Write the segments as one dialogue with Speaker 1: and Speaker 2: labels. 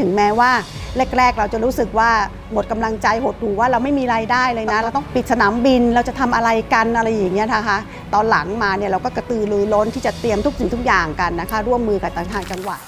Speaker 1: ถึงแม้ว่าแรก ๆ เราจะรู้สึกว่าหมดกำลังใจหดหู่ว่าเราไม่มีรายได้เลยนะ เราต้องปิดสนามบินเราจะทำอะไรกันอะไรอย่างเงี้ยนะคะ ตอนหลังมาเนี่ยเราก็กระตือรือร้นที่จะเตรียมทุกสิ่งทุกอย่างกันนะคะ ร่วมมือกับทางจังหวัด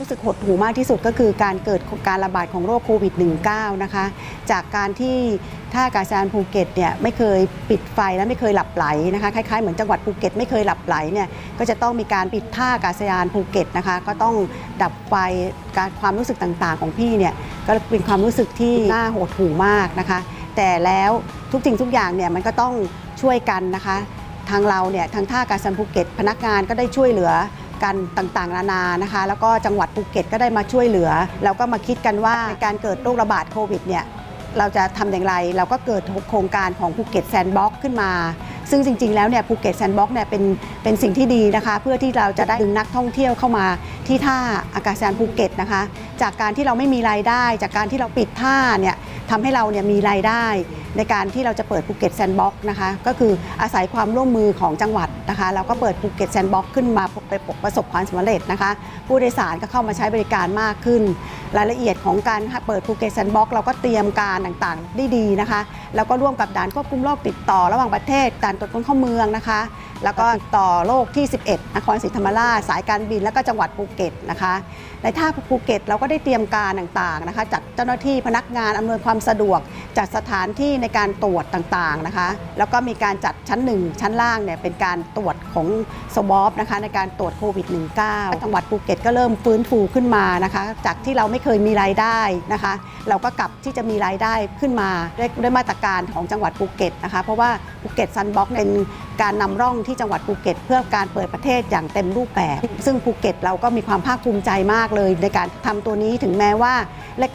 Speaker 1: รู้สึกหดหู่มากที่สุดก็คือการเกิดการระบาดของโรคโควิด -19 นะคะ จากการที่ท่าอากาศยานภูเก็ตเนี่ยไม่เคยปิดไฟและไม่เคยหลับไหลนะคะคล้ายๆเหมือนจังหวัดภูเก็ตไม่เคยหลับไหลเนี่ยก็จะต้องมีการปิดท่าอากาศยานภูเก็ตนะคะก็ต้องดับไฟการความรู้สึกต่างๆ ของพี่เนี่ยก็เป็นความรู้สึกที่น่าหดหู่มากนะคะ แต่แล้วทุกสิ่งทุกอย่างเนี่ยมันก็ต้องช่วยกันนะคะ ทางเราเนี่ยทางท่าอากาศยานภูเก็ต พนักงานก็ได้ช่วยเหลือ กันต่างๆ นานานะคะ แล้วก็จังหวัดภูเก็ตก็ได้มาช่วยเหลือเราก็มาคิดกันว่าในการเกิดโรคระบาดโควิดเนี่ยเราจะทำอย่างไร เราก็เกิดโครงการของภูเก็ตแซนด์บ็อกขึ้นมา ซึ่งจริง ๆ แล้วเนี่ยภูเก็ตแซนด์บ็อกเนี่ยเป็นเป็นสิ่งที่ดีนะคะ เพื่อที่เราจะได้ดึงนักท่องเที่ยวเข้ามาที่ท่าอากาศยานภูเก็ตนะคะ จากการที่เราไม่มีรายได้ จากการที่เราปิดท่าเนี่ยทำให้เราเนี่ยมีรายได้ ในการที่เราจะเปิดภูเก็ตแซนด์บ็อกนะคะก็คืออาศัยความร่วมมือของจังหวัดนะคะเราก็เปิดภูเก็ตแซนด์บ็อกขึ้นมาไปประสบความสำเร็จนะคะ ผู้โดยสารก็เข้ามาใช้บริการมากขึ้น รายละเอียดของการเปิดภูเก็ตแซนด์บ็อกเราก็เตรียมการต่างๆได้ดีนะคะ แล้วก็ร่วมกับด่านควบคุมโรคติดต่อระหว่างประเทศด่านตรวจคนเข้าเมืองนะคะ แล้วก็ต่อโรคที่ 11นครศรีธรรมราชสายการบินแล้วก็จังหวัดภูเก็ตนะคะในท่าภูเก็ตเราก็ได้เตรียมการต่างๆนะคะจัดเจ้าหน้าที่พนักงานอำนวยความสะดวก จัดสถานที่ในการตรวจต่างๆนะคะ แล้วก็มีการจัดชั้น 1 ชั้นล่างเนี่ยเป็นการตรวจของสวอปนะคะในการตรวจโควิด -19 จังหวัดภูเก็ตก็เริ่มฟื้นฟูขึ้นมานะคะ จากที่เราไม่เคยมีรายได้นะคะ เราก็กลับที่จะมีรายได้ขึ้นมาด้วยด้วยมาตรการของจังหวัดภูเก็ตนะคะ เพราะว่าภูเก็ตซันบ็อกเป็นการนำร่องที่จังหวัดภูเก็ต เพื่อการเปิดประเทศอย่างเต็มรูปแบบ ซึ่งภูเก็ตเราก็มีความภาคภูมิใจมากเลย ในการทำตัวนี้ถึงแม้ว่า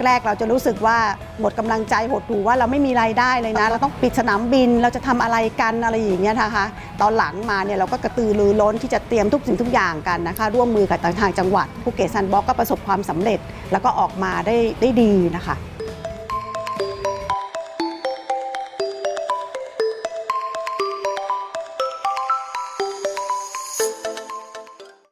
Speaker 1: แรก ๆ เราจะรู้สึกว่าหมดกำลังใจหดหู่ว่าเราไม่มีรายได้เลยนะ เราต้องปิดสนามบินเราจะทำอะไรกันอะไรอย่างเงี้ยนะคะ ตอนหลังมาเนี่ยเราก็กระตือรือร้นที่จะเตรียมทุกสิ่งทุกอย่างกันนะคะ ร่วมมือกับทางจังหวัดภูเก็ตซันบ็อกก็ประสบความสำเร็จ แล้วก็ออกมาได้ได้ดีนะคะ